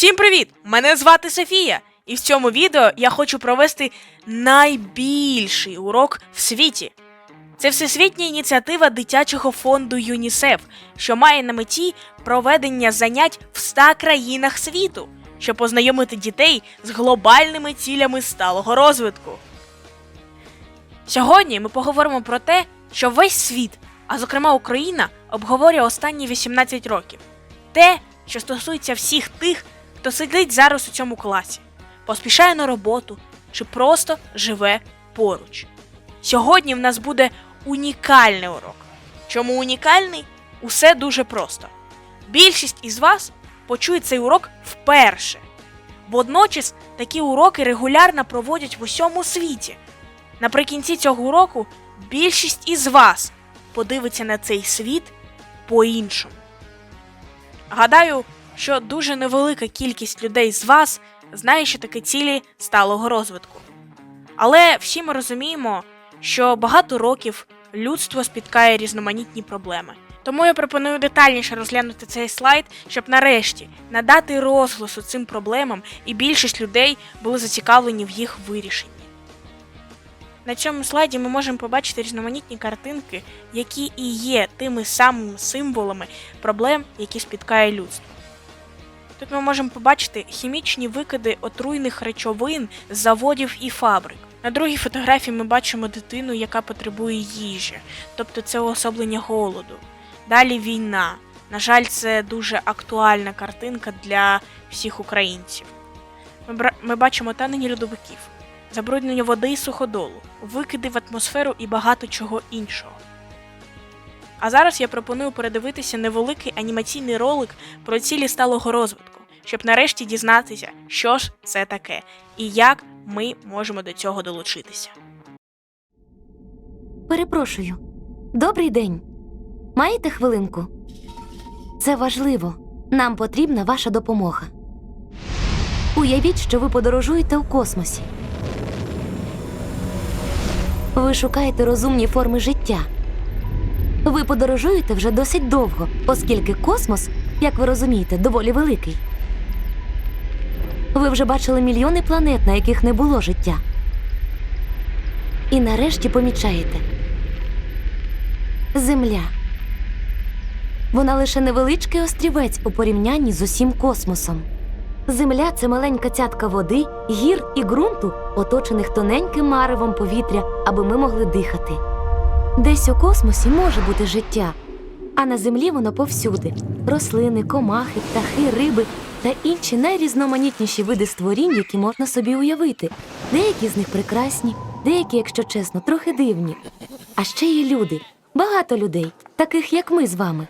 Всім привіт! Мене звати Софія, і в цьому відео я хочу провести найбільший урок в світі. Це всесвітня ініціатива дитячого фонду ЮНІСЕФ, що має на меті проведення занять в 100 країнах світу, щоб познайомити дітей з глобальними цілями сталого розвитку. Сьогодні ми поговоримо про те, що весь світ, а зокрема Україна, обговорює останні 18 років. Те, що стосується всіх тих, хто сидить зараз у цьому класі, поспішає на роботу чи просто живе поруч. Сьогодні в нас буде унікальний урок. Чому унікальний? Усе дуже просто. Більшість із вас почує цей урок вперше. Водночас такі уроки регулярно проводять в усьому світі. Наприкінці цього уроку більшість із вас подивиться на цей світ по-іншому. Гадаю, що дуже невелика кількість людей з вас знає, що таке цілі сталого розвитку. Але всі ми розуміємо, що багато років людство спіткає різноманітні проблеми. Тому я пропоную детальніше розглянути цей слайд, щоб нарешті надати розголосу цим проблемам і більшість людей були зацікавлені в їх вирішенні. На цьому слайді ми можемо побачити різноманітні картинки, які і є тими самими символами проблем, які спіткає людство. Тут ми можемо побачити хімічні викиди отруйних речовин з заводів і фабрик. На другій фотографії ми бачимо дитину, яка потребує їжі, тобто це уособлення голоду. Далі війна. На жаль, це дуже актуальна картинка для всіх українців. Ми, ми бачимо танені льодовиків, забруднення води і суходолу, викиди в атмосферу і багато чого іншого. А зараз я пропоную передивитися невеликий анімаційний ролик про цілі сталого розвитку, щоб нарешті дізнатися, що ж це таке і як ми можемо до цього долучитися. Перепрошую. Добрий день. Маєте хвилинку? Це важливо. Нам потрібна ваша допомога. Уявіть, що ви подорожуєте у космосі. Ви шукаєте розумні форми життя. Ви подорожуєте вже досить довго, оскільки космос, як ви розумієте, доволі великий. Ви вже бачили мільйони планет, на яких не було життя. І нарешті помічаєте Земля. Вона лише невеличкий острівець у порівнянні з усім космосом. Земля це маленька цятка води, гір і ґрунту, оточених тоненьким маревом повітря, аби ми могли дихати. Десь у космосі може бути життя, а на землі воно повсюди: рослини, комахи, птахи, риби та інші найрізноманітніші види створінь, які можна собі уявити. Деякі з них прекрасні, деякі, якщо чесно, трохи дивні. А ще є люди, багато людей, таких як ми з вами.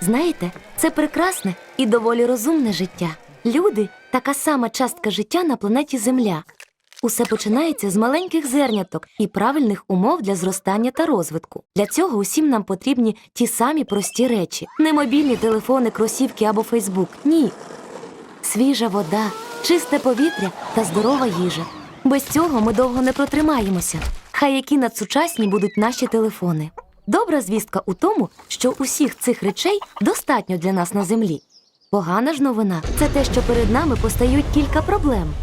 Знаєте, це прекрасне і доволі розумне життя. Люди така сама частка життя на планеті Земля. Усе починається з маленьких зерняток і правильних умов для зростання та розвитку. Для цього усім нам потрібні ті самі прості речі: не мобільні телефони, кросівки або Фейсбук. Ні. Свіжа вода, чисте повітря та здорова їжа. Без цього ми довго не протримаємося. Хай які надсучасні будуть наші телефони. Добра звістка у тому, що усіх цих речей достатньо для нас на землі. Погана ж новина це те, що перед нами постають кілька проблем.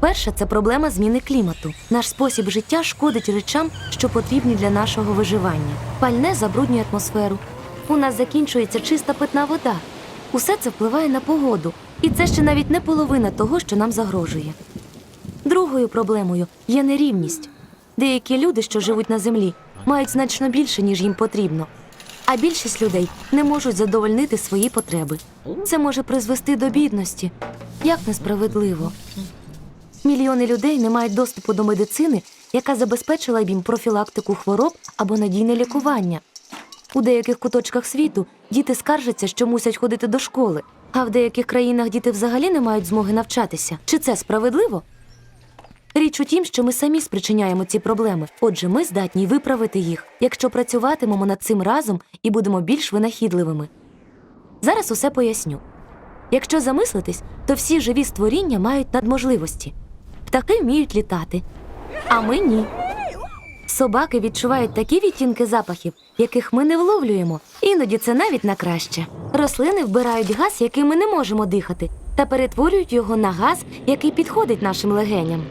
Перша це проблема зміни клімату. Наш спосіб життя шкодить речам, що потрібні для нашого виживання. Пальне забруднює атмосферу. У нас закінчується чиста питна вода. Усе це впливає на погоду, і це ще навіть не половина того, що нам загрожує. Другою проблемою є нерівність. Деякі люди, що живуть на землі, мають значно більше, ніж їм потрібно. А більшість людей не можуть задовольнити свої потреби. Це може призвести до бідності. Як несправедливо. Мільйони людей не мають доступу до медицини, яка забезпечила б їм профілактику хвороб або надійне лікування. У деяких куточках світу діти скаржаться, що мусять ходити до школи, а в деяких країнах діти взагалі не мають змоги навчатися. Чи це справедливо? Річ у тім, що ми самі спричиняємо ці проблеми. Отже, ми здатні виправити їх, якщо працюватимемо над цим разом і будемо більш винахідливими. Зараз усе поясню. Якщо замислитись, то всі живі створіння мають надможливості. Птахи вміють літати, а ми ні. Собаки відчувають такі відтінки запахів, яких ми не вловлюємо. Іноді це навіть на краще. Рослини вбирають газ, який ми не можемо дихати, та перетворюють його на газ, який підходить нашим легеням.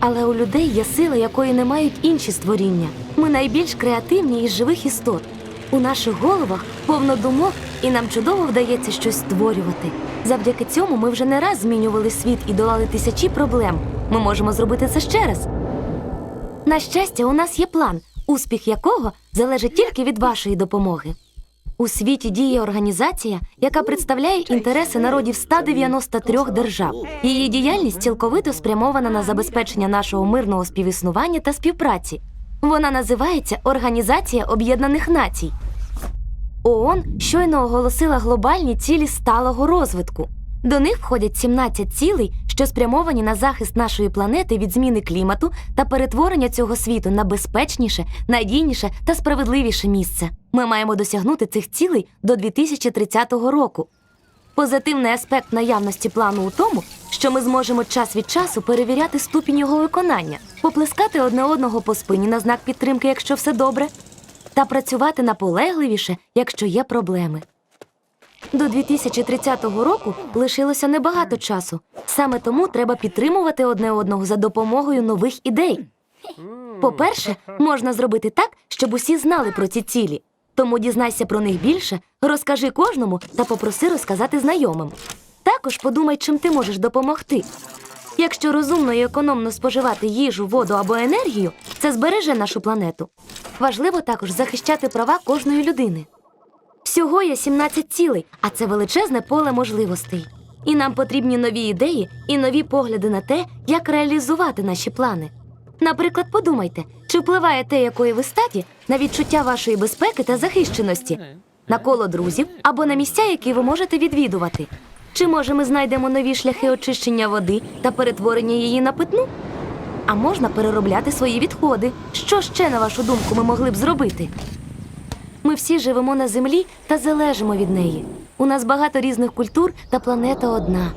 Але у людей є сила, якої не мають інші створіння. Ми найбільш креативні із живих істот. У наших головах повно думок, і нам чудово вдається щось створювати. Завдяки цьому ми вже не раз змінювали світ і долали тисячі проблем. Ми можемо зробити це ще раз. На щастя, у нас є план, успіх якого залежить тільки від вашої допомоги. У світі діє організація, яка представляє інтереси народів 193 держав. Її діяльність цілковито спрямована на забезпечення нашого мирного співіснування та співпраці. Вона називається Організація Об'єднаних Націй. ООН щойно оголосила глобальні цілі сталого розвитку. До них входять 17 цілей, що спрямовані на захист нашої планети від зміни клімату та перетворення цього світу на безпечніше, надійніше та справедливіше місце. Ми маємо досягнути цих цілей до 2030 року. Позитивний аспект наявності плану у тому, що ми зможемо час від часу перевіряти ступінь його виконання, поплескати одне одного по спині на знак підтримки, якщо все добре, та працювати наполегливіше, якщо є проблеми. До 2030 року лишилося небагато часу. Саме тому треба підтримувати одне одного за допомогою нових ідей. По-перше, можна зробити так, щоб усі знали про ці цілі. Тому дізнайся про них більше, розкажи кожному та попроси розказати знайомим. Також подумай, чим ти можеш допомогти. Якщо розумно і економно споживати їжу, воду або енергію, це збереже нашу планету. Важливо також захищати права кожної людини. Всього є 17 цілей, а це величезне поле можливостей. І нам потрібні нові ідеї і нові погляди на те, як реалізувати наші плани. Наприклад, подумайте, чи впливає те, якої ви статі, на відчуття вашої безпеки та захищеності, на коло друзів або на місця, які ви можете відвідувати. Чи може ми знайдемо нові шляхи очищення води та перетворення її на питну? А можна переробляти свої відходи. Що ще, на вашу думку, ми могли б зробити? Ми всі живемо на землі та залежимо від неї. У нас багато різних культур та планета одна.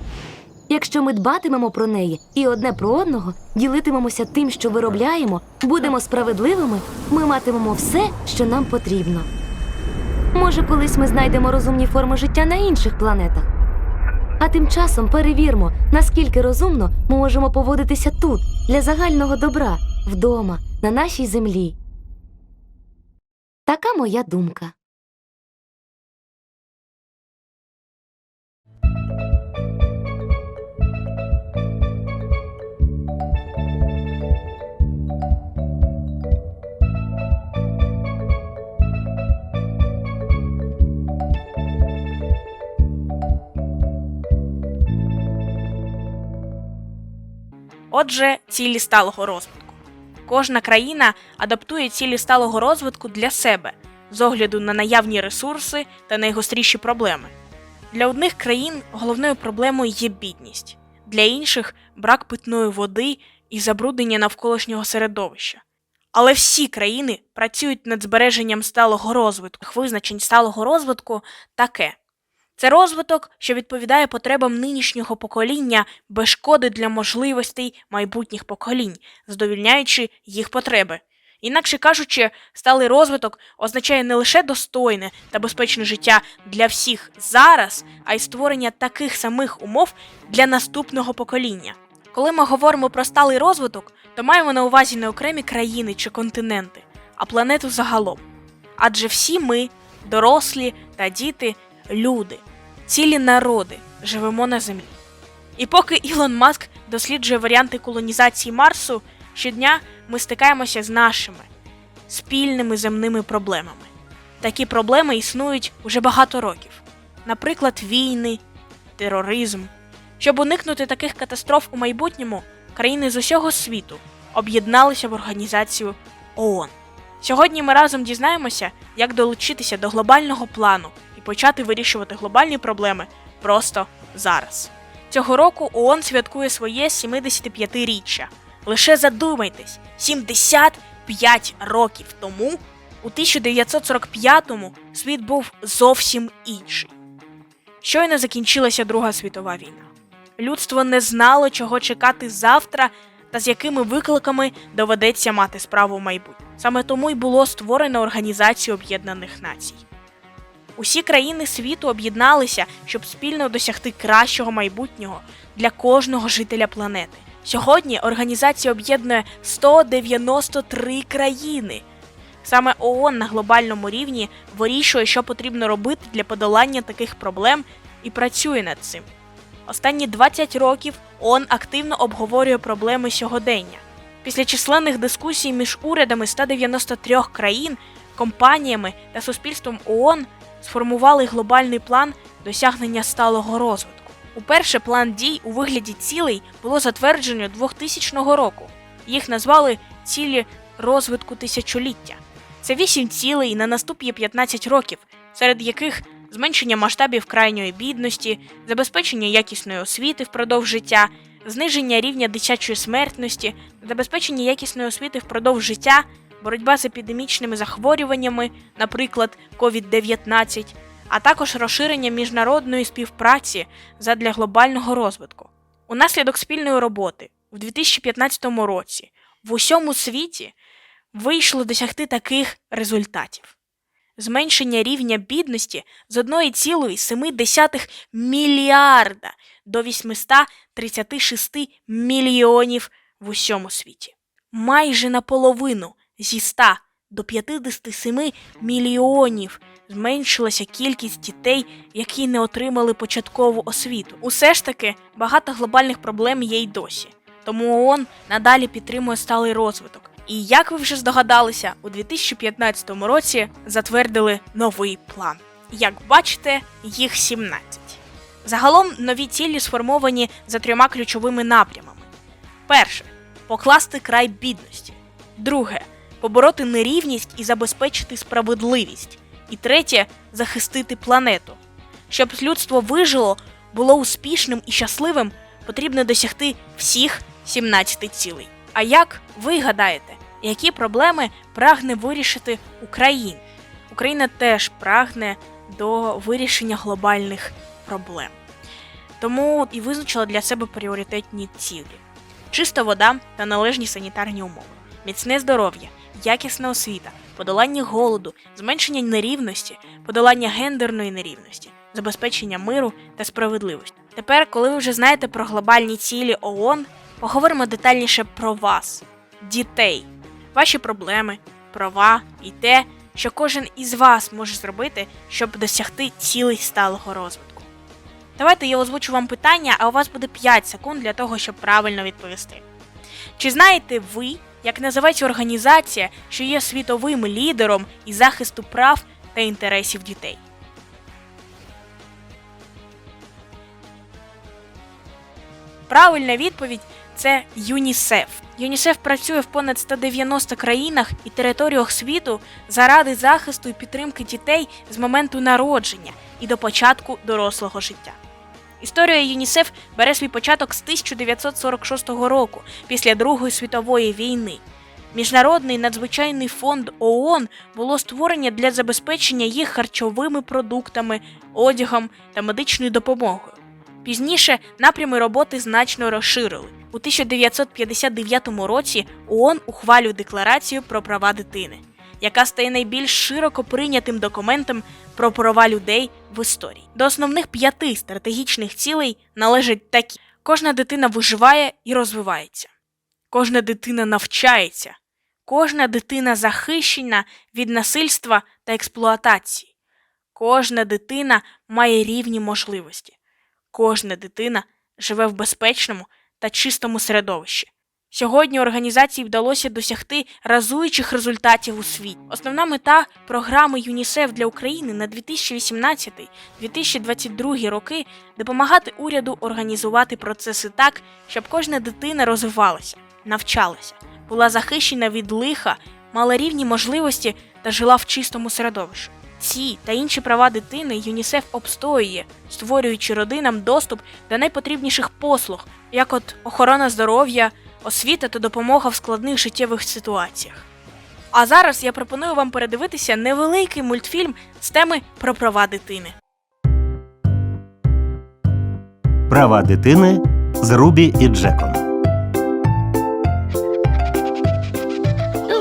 Якщо ми дбатимемо про неї і одне про одного, ділитимемося тим, що виробляємо, будемо справедливими, ми матимемо все, що нам потрібно. Може, колись ми знайдемо розумні форми життя на інших планетах. А тим часом перевірмо, наскільки розумно ми можемо поводитися тут, для загального добра, вдома, на нашій землі. Така моя думка. Отже, цілі сталого розвитку. Кожна країна адаптує цілі сталого розвитку для себе з огляду на наявні ресурси та найгостріші проблеми. Для одних країн головною проблемою є бідність, для інших брак питної води і забруднення навколишнього середовища. Але всі країни працюють над збереженням сталого розвитку. Визначень сталого розвитку таке: це розвиток, що відповідає потребам нинішнього покоління без шкоди для можливостей майбутніх поколінь, задовільняючи їх потреби. Інакше кажучи, сталий розвиток означає не лише достойне та безпечне життя для всіх зараз, а й створення таких самих умов для наступного покоління. Коли ми говоримо про сталий розвиток, то маємо на увазі не окремі країни чи континенти, а планету загалом. Адже всі ми, дорослі та діти, люди, цілі народи, живемо на землі. І поки Ілон Маск досліджує варіанти колонізації Марсу, щодня ми стикаємося з нашими спільними земними проблемами. Такі проблеми існують уже багато років, наприклад, війни, тероризм. Щоб уникнути таких катастроф у майбутньому, країни з усього світу об'єдналися в організацію ООН. Сьогодні ми разом дізнаємося, як долучитися до глобального плану почати вирішувати глобальні проблеми просто зараз. Цього року ООН святкує своє 75-річчя. Лише задумайтесь, 75 років тому, у 1945-му, світ був зовсім інший. Щойно закінчилася Друга світова війна. Людство не знало, чого чекати завтра та з якими викликами доведеться мати справу в майбутньому. Саме тому й було створено Організацію Об'єднаних Націй. Усі країни світу об'єдналися, щоб спільно досягти кращого майбутнього для кожного жителя планети. Сьогодні організація об'єднує 193 країни. Саме ООН на глобальному рівні вирішує, що потрібно робити для подолання таких проблем і працює над цим. Останні 20 років ООН активно обговорює проблеми сьогодення. Після численних дискусій між урядами 193 країн, компаніями та суспільством ООН сформували глобальний план досягнення сталого розвитку. Уперше план дій у вигляді цілей було затверджено 2000 року. Їх назвали цілі розвитку тисячоліття. Це вісім цілей на наступні 15 років, серед яких зменшення масштабів крайньої бідності, забезпечення якісної освіти впродовж життя, зниження рівня дитячої смертності, забезпечення якісної освіти впродовж життя, боротьба з епідемічними захворюваннями, наприклад, COVID-19, а також розширення міжнародної співпраці задля глобального розвитку. Унаслідок спільної роботи в 2015 році в усьому світі вийшло досягти таких результатів. Зменшення рівня бідності з 1,7 мільярда до 836 мільйонів в усьому світі. Майже наполовину зі 100 до 57 мільйонів зменшилася кількість дітей, які не отримали початкову освіту. Усе ж таки багато глобальних проблем є й досі. Тому ООН надалі підтримує сталий розвиток. І як ви вже здогадалися, у 2015 році затвердили новий план. Як бачите, їх 17. Загалом нові цілі сформовані за трьома ключовими напрямами: перше покласти край бідності, друге побороти нерівність і забезпечити справедливість, і третє захистити планету. Щоб людство вижило, було успішним і щасливим, потрібно досягти всіх 17 цілей. А як ви гадаєте, які проблеми прагне вирішити Україна? Україна теж прагне до вирішення глобальних проблем. Тому і визначила для себе пріоритетні цілі: чиста вода та належні санітарні умови, міцне здоров'я, якісна освіта, подолання голоду, зменшення нерівності, подолання гендерної нерівності, забезпечення миру та справедливості. Тепер, коли ви вже знаєте про глобальні цілі ООН, поговоримо детальніше про вас, дітей, ваші проблеми, права і те, що кожен із вас може зробити, щоб досягти цілей сталого розвитку. Давайте я озвучу вам питання, а у вас буде 5 секунд для того, щоб правильно відповісти. Чи знаєте ви, як називається організація, що є світовим лідером із захисту прав та інтересів дітей? Правильна відповідь це ЮНІСЕФ. ЮНІСЕФ працює в понад 190 країнах і територіях світу заради захисту і підтримки дітей з моменту народження і до початку дорослого життя. Історія ЮНІСЕФ бере свій початок з 1946 року, після Другої світової війни. Міжнародний надзвичайний фонд ООН було створення для забезпечення їх харчовими продуктами, одягом та медичною допомогою. Пізніше напрями роботи значно розширили. У 1959 році ООН ухвалює декларацію про права дитини, яка стає найбільш широко прийнятим документом про права людей в історії. До основних п'яти стратегічних цілей належать такі: кожна дитина виживає і розвивається, кожна дитина навчається, кожна дитина захищена від насильства та експлуатації, кожна дитина має рівні можливості. Кожна дитина живе в безпечному та чистому середовищі. Сьогодні організації вдалося досягти разуючих результатів у світі. Основна мета програми ЮНІСЕФ для України на 2018-2022 роки допомагати уряду організувати процеси так, щоб кожна дитина розвивалася, навчалася, була захищена від лиха, мала рівні можливості та жила в чистому середовищі. Ці та інші права дитини ЮНІСЕФ обстоює, створюючи родинам доступ до найпотрібніших послуг, як от охорона здоров'я, освіта та допомога в складних життєвих ситуаціях. А зараз я пропоную вам передивитися невеликий мультфільм з теми про права дитини. Права дитини з Рубі і Джеком.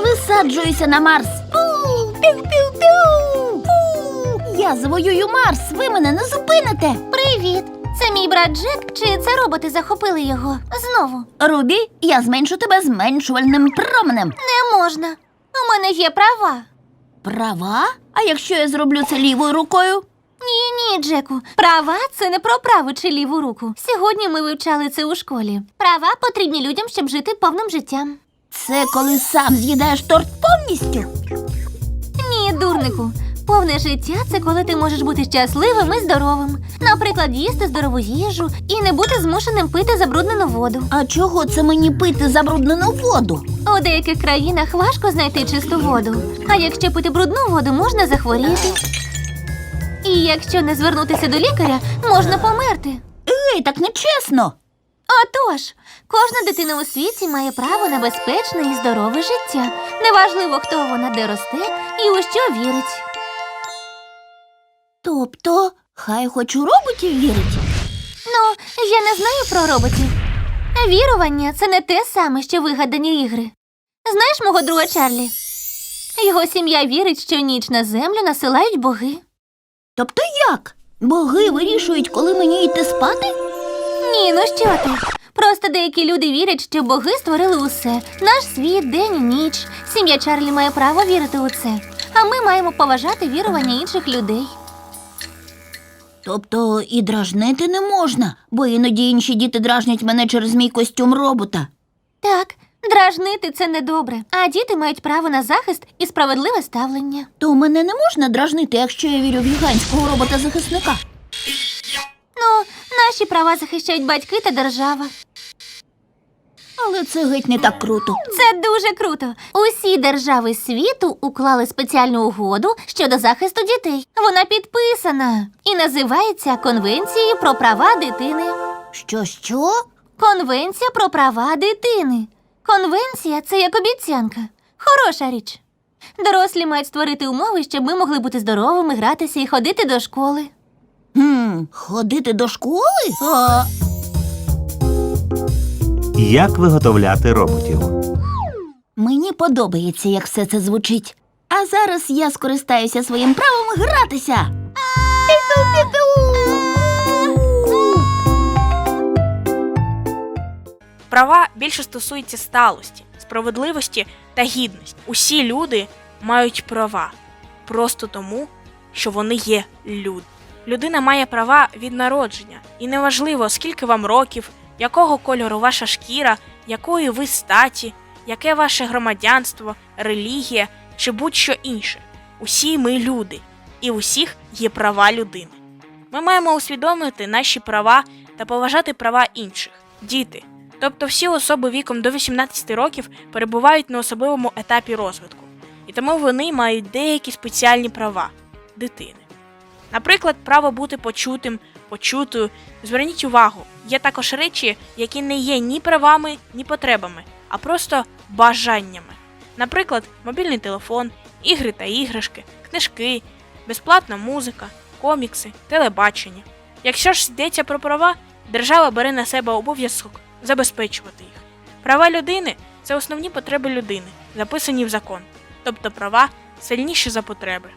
Висаджуюся на Марс. Пу, пів, пів, пів. Пу. Я завоюю Марс, ви мене не зупините. Привіт! Це мій брат Джек, чи це роботи захопили його? Знову. Рубі, я зменшу тебе зменшувальним променем. Не можна. У мене є права. Права? А якщо я зроблю це лівою рукою? Ні, ні, Джеку. Права це не про праву чи ліву руку. Сьогодні ми вивчали це у школі. Права потрібні людям, щоб жити повним життям. Це коли сам з'їдаєш торт повністю. Ні, дурнику. Повне життя це коли ти можеш бути щасливим і здоровим. Наприклад, їсти здорову їжу і не бути змушеним пити забруднену воду. А чого це мені пити забруднену воду? У деяких країнах важко знайти чисту воду. А якщо пити брудну воду, можна захворіти. І якщо не звернутися до лікаря, можна померти. Ей, так нечесно. Отож, кожна дитина у світі має право на безпечне і здорове життя. Неважливо, хто вона де росте і у що вірить. Тобто, хай хоч у роботів вірить. Ну, я не знаю про роботів. Вірування це не те саме, що вигадані ігри. Знаєш мого друга Чарлі? Його сім'я вірить, що ніч на землю насилають боги. Тобто як? Боги вирішують, коли мені йти спати? Ні, ну що ти? Просто деякі люди вірять, що боги створили усе наш світ, день і ніч. Сім'я Чарлі має право вірити у це. А ми маємо поважати вірування інших людей. Тобто і дражнити не можна, бо іноді інші діти дражнять мене через мій костюм робота. Так, дражнити це недобре, а діти мають право на захист і справедливе ставлення. То мене не можна дражнити, якщо я вірю в гігантського робота-захисника. Ну, наші права захищають батьки та держава. Але це геть не так круто. Це дуже круто. Усі держави світу уклали спеціальну угоду щодо захисту дітей. Вона підписана і називається Конвенцією про права дитини. Що, що? Конвенція про права дитини. Конвенція це як обіцянка. Хороша річ. Дорослі мають створити умови, щоб ми могли бути здоровими, гратися і ходити до школи. Хм, ходити до школи? А, Як виготовляти роботів? мені подобається, як все це звучить. А зараз я скористаюся своїм правом гратися. Права більше стосуються сталості, справедливості та гідності. Усі люди мають права просто тому, що вони є люди. Людина має права від народження, і неважливо, скільки вам років, якого кольору ваша шкіра, якої ви статі, яке ваше громадянство, релігія чи будь-що інше. Усі ми люди, і у всіх є права людини. Ми маємо усвідомити наші права та поважати права інших. Діти, тобто всі особи віком до 18 років перебувають на особливому етапі розвитку, і тому вони мають деякі спеціальні права дитини. Наприклад, право бути почутим, почутою. Зверніть увагу, є також речі, які не є ні правами, ні потребами, а просто бажаннями. Наприклад, мобільний телефон, ігри та іграшки, книжки, безплатна музика, комікси, телебачення. Якщо ж йдеться про права, держава бере на себе обов'язок забезпечувати їх. Права людини це основні потреби людини, записані в закон, тобто права сильніші за потреби.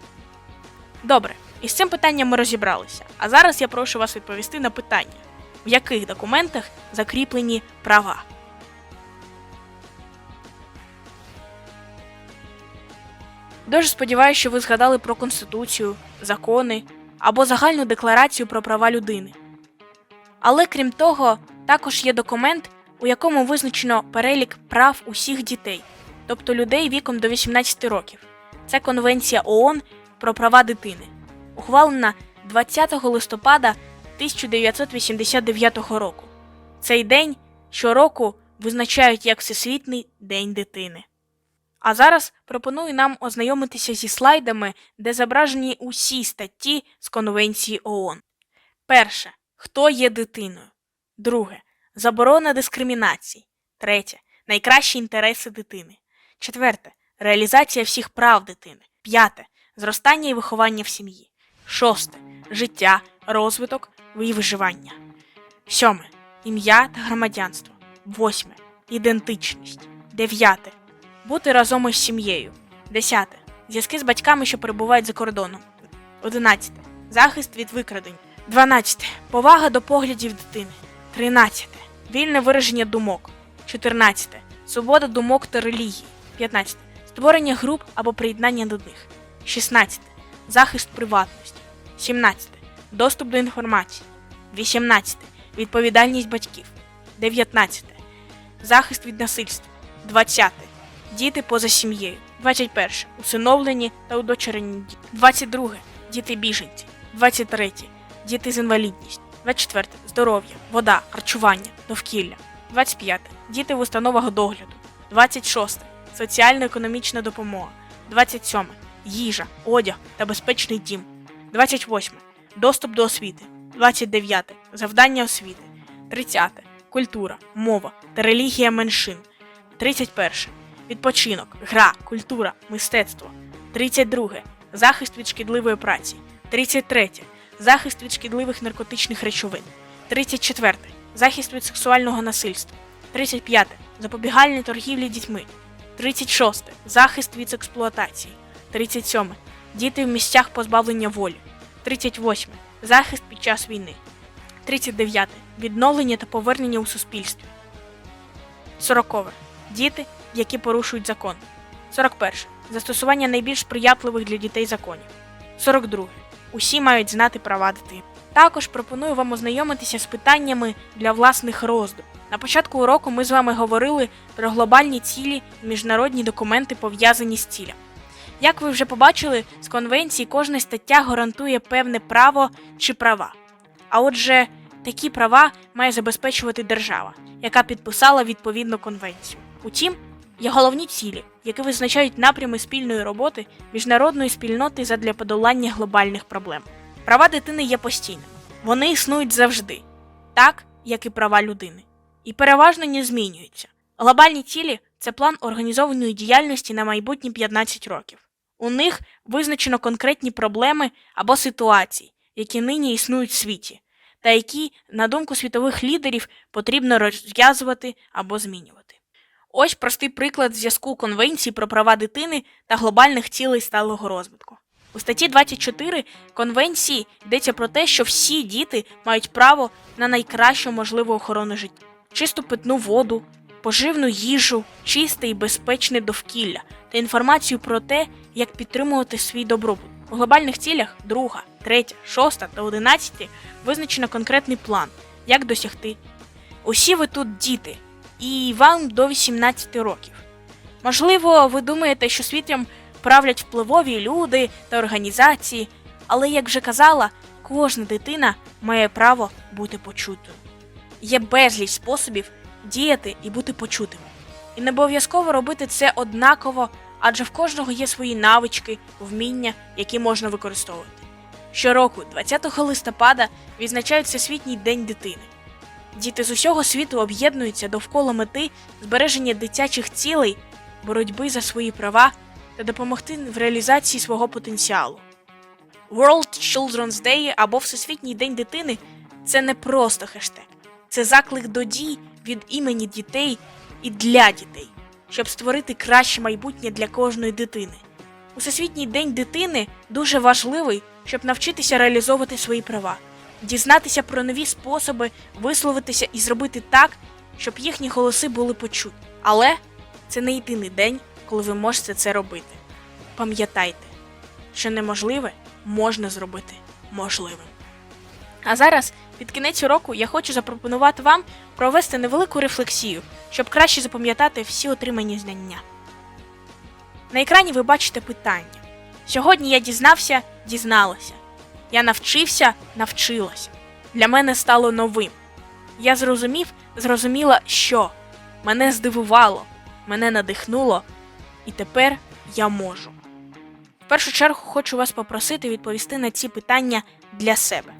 Добре, із цим питанням ми розібралися. А зараз я прошу вас відповісти на питання, в яких документах закріплені права. Дуже сподіваюся, що ви згадали про Конституцію, закони або загальну декларацію про права людини. Але крім того, також є документ, у якому визначено перелік прав усіх дітей, тобто людей віком до 18 років. Це Конвенція ООН про права дитини, ухвалена 20 листопада 1989 року. Цей день щороку визначають як Всесвітній день дитини. А зараз пропоную нам ознайомитися зі слайдами, де зображені усі статті з Конвенції ООН. Перше. Хто є дитиною? Друге. Заборона дискримінації. Третє. Найкращі інтереси дитини. Четверте. Реалізація всіх прав дитини. П'яте. Зростання і виховання в сім'ї. Шосте. Життя, розвиток і виживання. Сьоме. Ім'я та громадянство. Восьме. Ідентичність. Дев'яте. Бути разом із сім'єю. Десяте. Зв'язки з батьками, що перебувають за кордоном. 11. Захист від викрадень. 12. Повага до поглядів дитини. 13. Вільне вираження думок. 14. Свобода думок та релігії. 15. Створення груп або приєднання до них. 16. Захист приватності. 17. Доступ до інформації. 18. Відповідальність батьків. 19. Захист від насильства. 20. Діти поза сім'єю. 21. Усиновлені та удочерені діти. 22. Діти біженці. 23. Діти з інвалідністю. 24. Здоров'я, вода, харчування, довкілля. 25. Діти в установах догляду. 26. Соціально-економічна допомога. 27. Їжа, одяг та безпечний дім. 28. Доступ до освіти. 29. Завдання освіти. 30. Культура, мова та релігія меншин. 31. Відпочинок, гра, культура, мистецтво. 32. Захист від шкідливої праці. 33. Захист від шкідливих наркотичних речовин. 34. Захист від сексуального насильства. 35. Запобігальні торгівлі дітьми. 36. Захист від експлуатації. 37. Діти в місцях позбавлення волі. 38. Захист під час війни. 39. Відновлення та повернення у суспільстві. 40. Діти, які порушують закон. 41. Застосування найбільш сприятливих для дітей законів. 42. Усі мають знати права дитини. Також пропоную вам ознайомитися з питаннями для власних роздумів. На початку уроку ми з вами говорили про глобальні цілі і міжнародні документи, пов'язані з цілями. Як ви вже побачили, з конвенції кожна стаття гарантує певне право чи права. А отже, такі права має забезпечувати держава, яка підписала відповідну конвенцію. Утім, є головні цілі, які визначають напрями спільної роботи міжнародної спільноти задля подолання глобальних проблем. Права дитини є постійними, вони існують завжди, так як і права людини, і переважно не змінюються. Глобальні цілі це план організованої діяльності на майбутні 15 років. У них визначено конкретні проблеми або ситуації, які нині існують в світі, та які, на думку світових лідерів, потрібно розв'язувати або змінювати. Ось простий приклад зв'язку Конвенції про права дитини та глобальних цілей сталого розвитку. У статті 24 Конвенції йдеться про те, що всі діти мають право на найкращу можливу охорону життя, чисту питну воду, поживну їжу, чисте і безпечне довкілля та інформацію про те, як підтримувати свій добробут. У глобальних цілях 2, 3, 6 та 11 визначено конкретний план, як досягти. Усі ви тут діти, і вам до 18 років. Можливо, ви думаєте, що світом правлять впливові люди та організації, але, як вже казала, кожна дитина має право бути почутою. Є безліч способів діяти і бути почутими. І не обов'язково робити це однаково, адже в кожного є свої навички, вміння, які можна використовувати. Щороку, 20 листопада, відзначають Всесвітній день дитини. Діти з усього світу об'єднуються довкола мети збереження дитячих цілей, боротьби за свої права та допомогти в реалізації свого потенціалу. World Children's Day або Всесвітній день дитини це не просто хештег, це заклик до дій від імені дітей і для дітей, щоб створити краще майбутнє для кожної дитини. У Всесвітній день дитини дуже важливий, щоб навчитися реалізовувати свої права, дізнатися про нові способи висловитися і зробити так, щоб їхні голоси були почуті. Але це не єдиний день, коли ви можете це робити. Пам'ятайте, що неможливе можна зробити можливим. А зараз, під кінець уроку, я хочу запропонувати вам провести невелику рефлексію, щоб краще запам'ятати всі отримані знання. На екрані ви бачите питання. Сьогодні я дізнався, дізналася. Я навчився, навчилася. Для мене стало новим. Я зрозумів, зрозуміла, що мене здивувало, мене надихнуло, і тепер я можу. В першу чергу хочу вас попросити відповісти на ці питання для себе.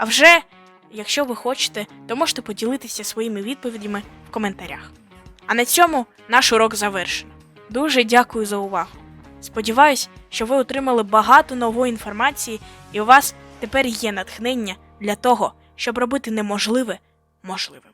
А вже, якщо ви хочете, то можете поділитися своїми відповідями в коментарях. А на цьому наш урок завершено. Дуже дякую за увагу. Сподіваюсь, що ви отримали багато нової інформації, і у вас тепер є натхнення для того, щоб робити неможливе можливим.